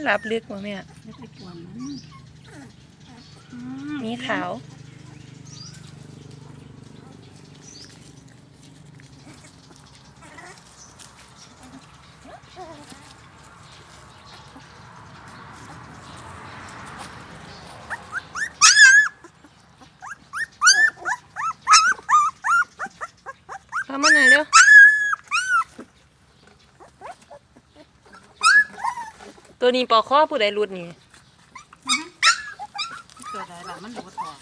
มันหลับลึกว่ะแม่ไม่ไปกวนมันอืมีขาวเข้ามาหน่อยเร็ว ตัวนี้ปอกข้อผู้ใดรุดนี่ตัวใดล่ะมันหลุดออก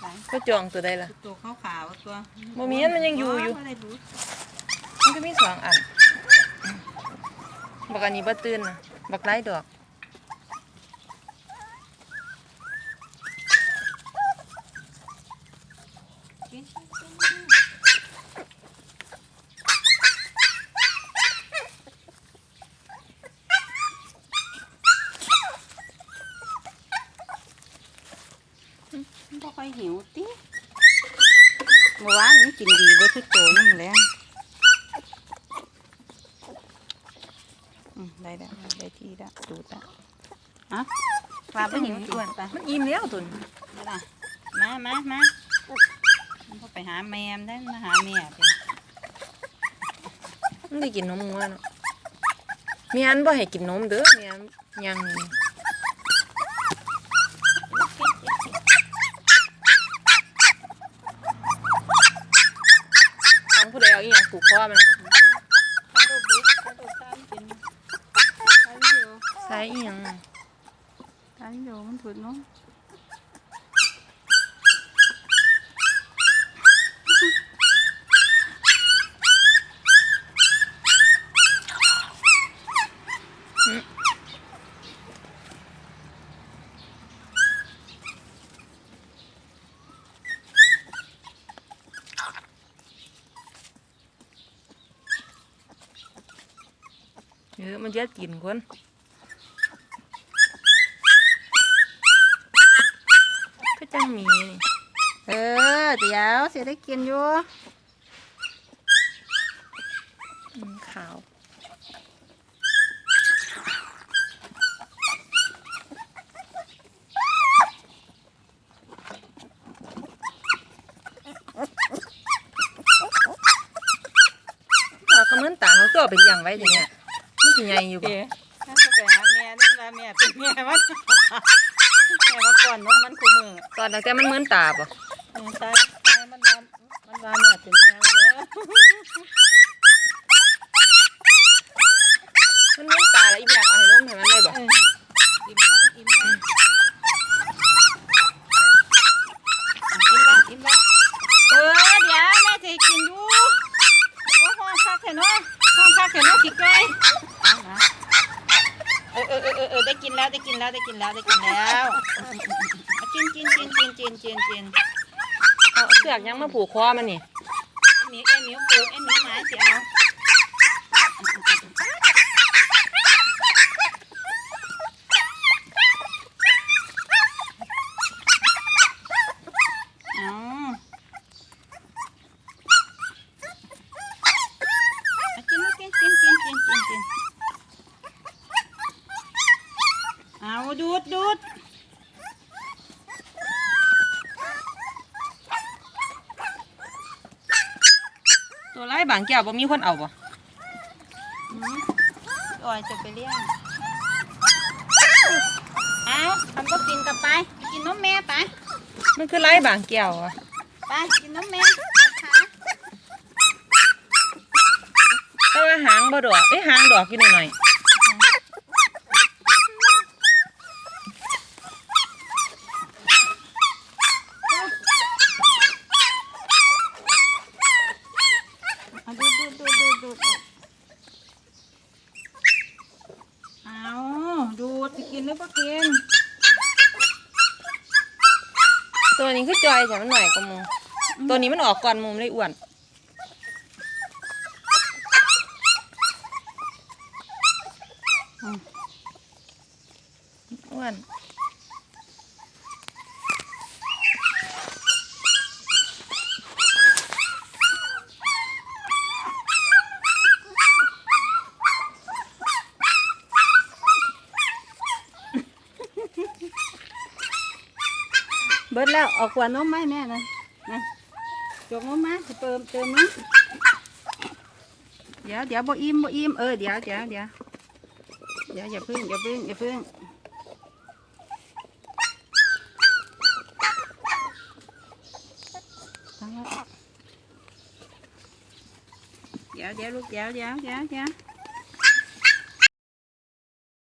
ไหนก็จองตัวใดล่ะตัวขาวขาวๆตัวบ่มีอันมันยังอยู่อยู่บ่ได้รู้มันก็มีสองอันบักอันนี้บ่ตื่นนะบักไล่ดอกกินมันบ่ค่อย หิวติเมื่อวานมันกินดีเบ่ทุกตัวนั่นแหละอืมได้แล้วได้ที่แล้วดูดแล้วอะว่าบ่หิวอ้วนไปมันอิ่มแล้วตุนมาล่ะมามามามันก็ไปหาแมมได้มาหาแม่ไปมันได้กินนมงัวเนาะมีอันบ่ให้กินนมเด้อมีอันยังนี่ของผู้ใดเอาอีหยังผูกคอมันน่ะ ข้าวโดดบิ๊กข้าวโดดตา มกินทานอยู่ใส่อีหยังน่ะทานอยู่มันถุนเน เออมันจะกินคนก็จังมีนี่เออเดี๋ยวสิได้กินอยู่อืมขาวเราก็เหมือนตาเขาก็เอาไปเลี้ยงไว้อย่างเงี้ย มันสิใหญ่อยู่บ่เดี๋ยวถ้าจะไปหาแม่เดินมาแม่เป็นแม่มันแม่มาก่อนนมมันคู่มือตอนนั้นแต่มันเหมือนตาบ่เออตายตายมันว่ามันว่าแม่เป็นแม่มันแล้ว มันเหมือนตาแล้วอีอยากเอาให้นมให้มันเลยบ่ เอออิ่มบ้างอิ่มบ้างอะอิ่มละอิ่มละเออเดี๋ยวแม่จะกินอยู่ว่าห้องคักเถอะเนาะห้องคักเถอะเนาะขี้ไก่เอานะเออเออเออเออเออได้กิน แล้วได้กินแล้วได้กินแล้วได้กินแล้วเอากินกินกินกินกินกินกินเอาเสือกยังมาผูกคอมันนี่ไอ้หมิวไอ้หมิวปลูกไอ้หมิวหมายสิเอาเอาเอากินกินกินกินกินกินกินเอาดูดดูด ตัวไรบางแก้วบ่มีคนเอาบ่อืมอ่อยจะไปเลี้ยงเอาทำก็กินกลับไป กินน้ำแม่ไป มันคือไรบางแก้วอะไปกินน้ำแม่แต่ว่าหางบ่ดอกเอ้ยหางดอกอยู่หน่อยๆอาดู ดูดูดูดูดูเอาดูดจะกินหรือเปล่ากินๆตัวนี้คือจอยแต่มันหน่อยกว่าหมูตัวนี้มันออกก่อนหมูมันเลยอ้วน อ้วน เบิดแล้วเอาขวดนมไหมาให้แม่นะนะจกนมมาเติมเติมนะเดี๋ยวเดี๋ยวบ่อิ่มบ่อิ่มเออเดี๋ยวเดี๋ยวเดี๋ยวเดี๋ยวอย่าพึ่งอย่าพึ่งอย่าพึ่งตั้งแล้วเดี๋ยวเดี๋ยวลูกเดี๋ยวเดี๋ยวเดี๋ยวเดี๋ยว